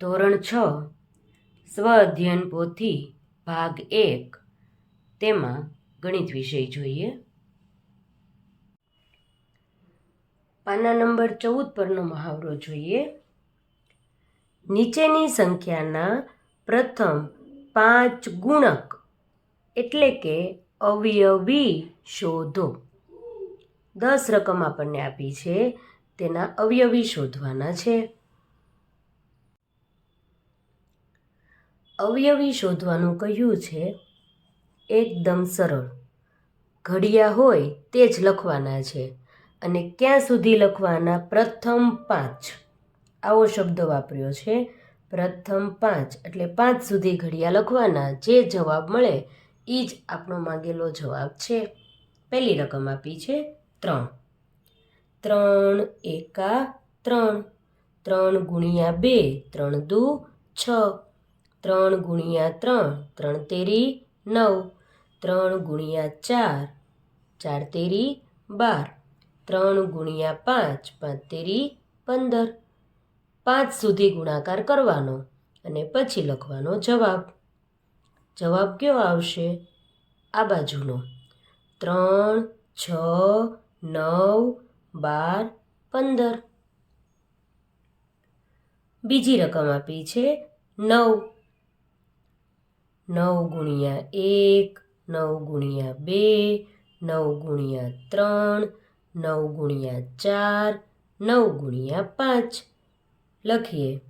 ધોરણ છ, સ્વ અધ્યયન પોથી ભાગ એક, તેમાં ગણિત વિષય જોઈએ. પાના નંબર ચૌદ પરનો મહાવરો જોઈએ. નીચેની સંખ્યાના પ્રથમ પાંચ ગુણક એટલે કે અવયવી શોધો. દસ રકમ આપણને આપી છે, તેના અવયવી શોધવાના છે. અવયવી શોધવાનું કહ્યું છે, એકદમ સરળ. ઘડિયા હોય તે જ લખવાના છે અને ક્યાં સુધી લખવાના? પ્રથમ પાંચ. આવો શબ્દ વાપર્યો છે, પ્રથમ પાંચ. એટલે પાંચ સુધી ઘડિયા લખવાના, જે જવાબ મળે એ જ આપણો માંગેલો જવાબ છે. પહેલી રકમ આપી છે, ત્રણ. ત્રણ એકા ત્રણ. ત્રણ ગુણ્યા બે, ત્રણ દુ, છ. ત્રણ ગુણ્યા ત્રણ ત્રણ તેરી નવ, ત્રણ ગુણ્યા ચાર ચાર તેરી બાર, ત્રણ ગુણ્યા પાંચ પાંચ તેરી પંદર. પાંચ સુધી ગુણાકાર કરવાનો અને પછી લખવાનો જવાબ. જવાબ કયો આવશે? આ બાજુનો. ત્રણ, છ, નવ, બાર, પંદર. બીજી રકમ આપી છે નવ. નવ ગુણ્યા એક, નવ ગુણ્યા બે, નવ ગુણ્યા ત્રણ, નવ ગુણ્યા ચાર, નવ ગુણ્યા પાંચ. લખીએ.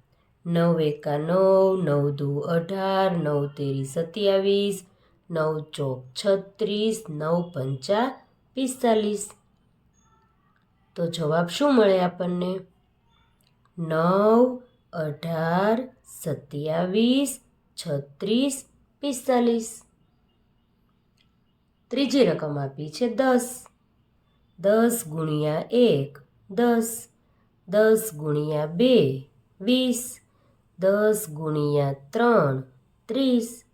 નવ એકા નવ નવ દુ અઢાર, નવ તેરી સત્યાવીસ, નવ ચોક છત્રીસ, નવ પંચા પિસ્તાલીસ. તો જવાબ શું મળે આપણને? નવ, અઢાર, સત્યાવીસ, છત્રીસ પિસ્તાલીસ. ત્રીજી રકમ આપી છે દસ. દસ ગુણ્યા એક, દસ. દસ ગુણ્યા બે, વીસ. દસ ગુણ્યા ત્રણ, ત્રીસ.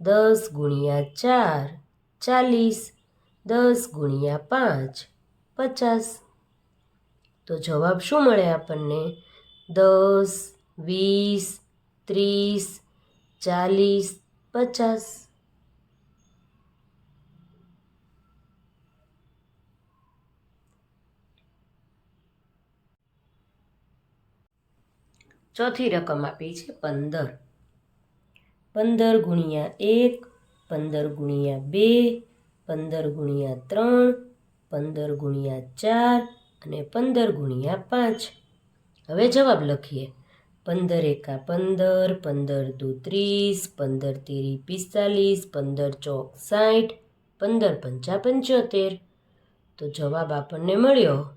દસ ગુણ્યા ચાર, ચાલીસ. દસ ગુણ્યા પાંચ, પચાસ. તો જવાબ શું મળે આપણને? દસ, વીસ, ત્રીસ, ચાલીસ પચાસ. ચોથી રકમ આપી છે પંદર. પંદર ગુણ્યા એક, પંદર ગુણ્યા બે, પંદર ગુણ્યા ત્રણ, પંદર ગુણ્યા ચાર અને પંદર ગુણ્યા પાંચ. હવે જવાબ લખીએ. પંદર એકા પંદર પંદર દુ ત્રીસ, પંદર તેરી પિસ્તાલીસ, પંદર ચોક સાઠ પંદર પંચા પંચોતેર. તો જવાબ આપણને મળ્યો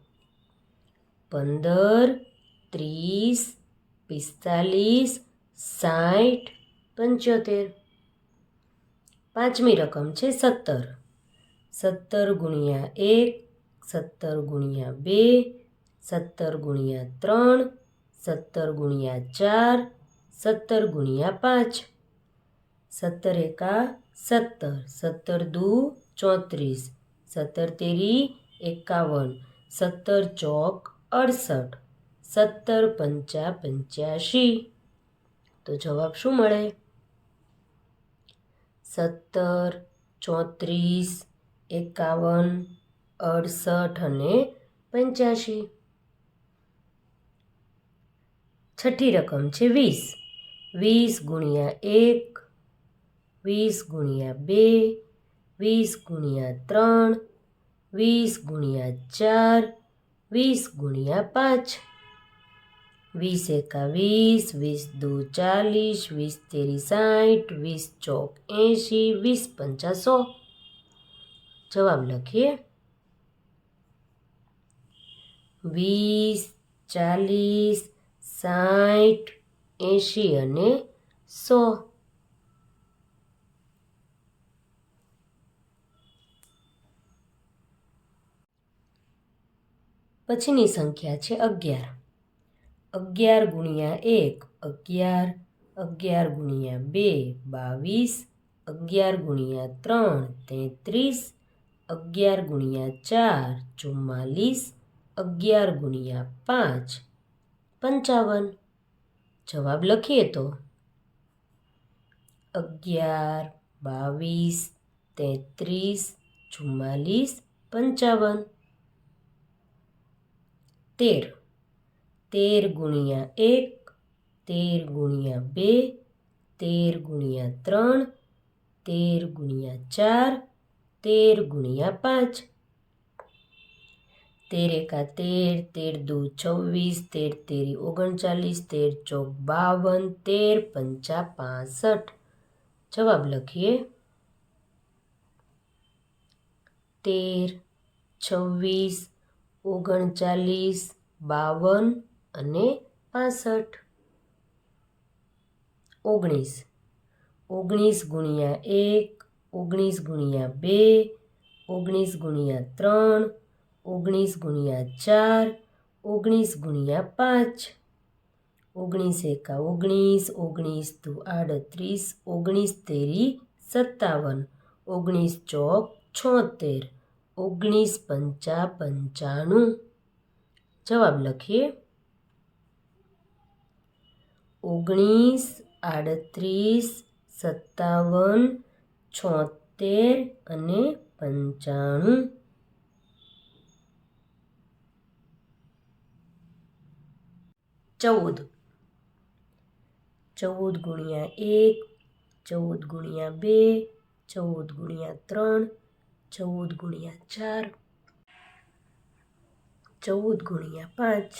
પંદર, ત્રીસ, પિસ્તાલીસ સાઠ પંચોતેર. પાંચમી રકમ છે સત્તર. સત્તર ગુણ્યા એક, સત્તર ગુણ્યા બે, સત્તર ગુણ્યા ત્રણ સત્તર ગુણ્યા ચાર, સત્તર ગુણ્યા પાંચ. સત્તર એકા સત્તર સત્તર દુ ચોત્રીસ. સત્તર તેરી એકાવન, સત્તર ચોક અડસઠ, સત્તર પંચા પંચ્યાશી. તો જવાબ શું મળે? સત્તર, ચોત્રીસ, એકાવન, અડસઠ અને પંચ્યાશી. છઠ્ઠી રકમ છે વીસ. વીસ ગુણ્યા એક, વીસ ગુણ્યા બે, વીસ ગુણ્યા ત્રણ, વીસ ગુણ્યા ચાર, વીસ ગુણ્યા પાંચ. વીસ એકા વીસ વીસ દો ચાલીસ, વીસ તેરી સાઠ, વીસ ચોક એંશી, વીસ પંચા સો. જવાબ લખીએ. વીસ, ચાલીસ સાઠ એંશી અને સો. પછીની સંખ્યા છે અગિયાર. અગિયાર ગુણ્યા એક, અગિયાર અગિયાર ગુણ્યા બે, બાવીસ, અગિયાર ગુણ્યા ત્રણ, તેત્રીસ, અગિયાર ગુણ્યા ચાર, ચુમ્માલીસ, અગિયાર ગુણ્યા પાંચ પંચાવન. જવાબ લખીએ તો અગિયાર, બાવીસ, તેત્રીસ, ચુમ્માલીસ, પંચાવન. તેર. તેર ગુણ્યા એક, તેર ગુણ્યા બે, તેર ગુણ્યા ત્રણ, તેર ગુણ્યા ચાર, તેર ગુણ્યા પાંચ. તેર એકા તેર તેર દુ છવ્વીસ, તેર તેરી ઓગણચાલીસ, તેર ચોક બાવન, તેર પંચા પાસઠ. જવાબ લખીએ. તેર, છવ્વીસ, ઓગણચાલીસ, બાવન અને પાસઠ. ઓગણીસ. ઓગણીસ ગુણ્યા એક, ઓગણીસ ગુણ્યા બે, ઓગણીસ ગુણ્યા ત્રણ ઓગણીસ ગુણ્યા ચાર, ઓગણીસ ગુણ્યા પાંચ, ઓગણીસ એકા ઓગણીસ ઓગણીસ દુ આડત્રીસ, ઓગણીસ તેરી સત્તાવન, ઓગણીસ ચોક છોતેર, ઓગણીસ પંચા પંચાણું. જવાબ લખીએ. ઓગણીસ, આડત્રીસ, સત્તાવન, છોતેર અને પંચાણું. ચૌદ. ચૌદ ગુણ્યા એક, ચૌદ ગુણ્યા બે, ચૌદ ગુણ્યા ત્રણ, ચૌદ ગુણ્યા ચાર, ચૌદ ગુણ્યા પાંચ,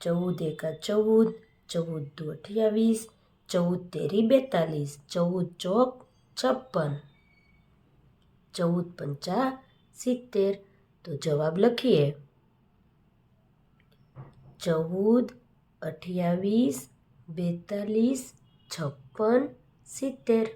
ચૌદ એકા ચૌદ ચૌદ દુ અઠ્યાવીસ, ચૌદ તેરી બેતાલીસ, ચૌદ ચોક છપ્પન, ચૌદ પંચા સિત્તેર તો જવાબ લખીએ. ચૌદ અઠ્યાવીસ બેતાલીસ છપ્પન સિત્તેર.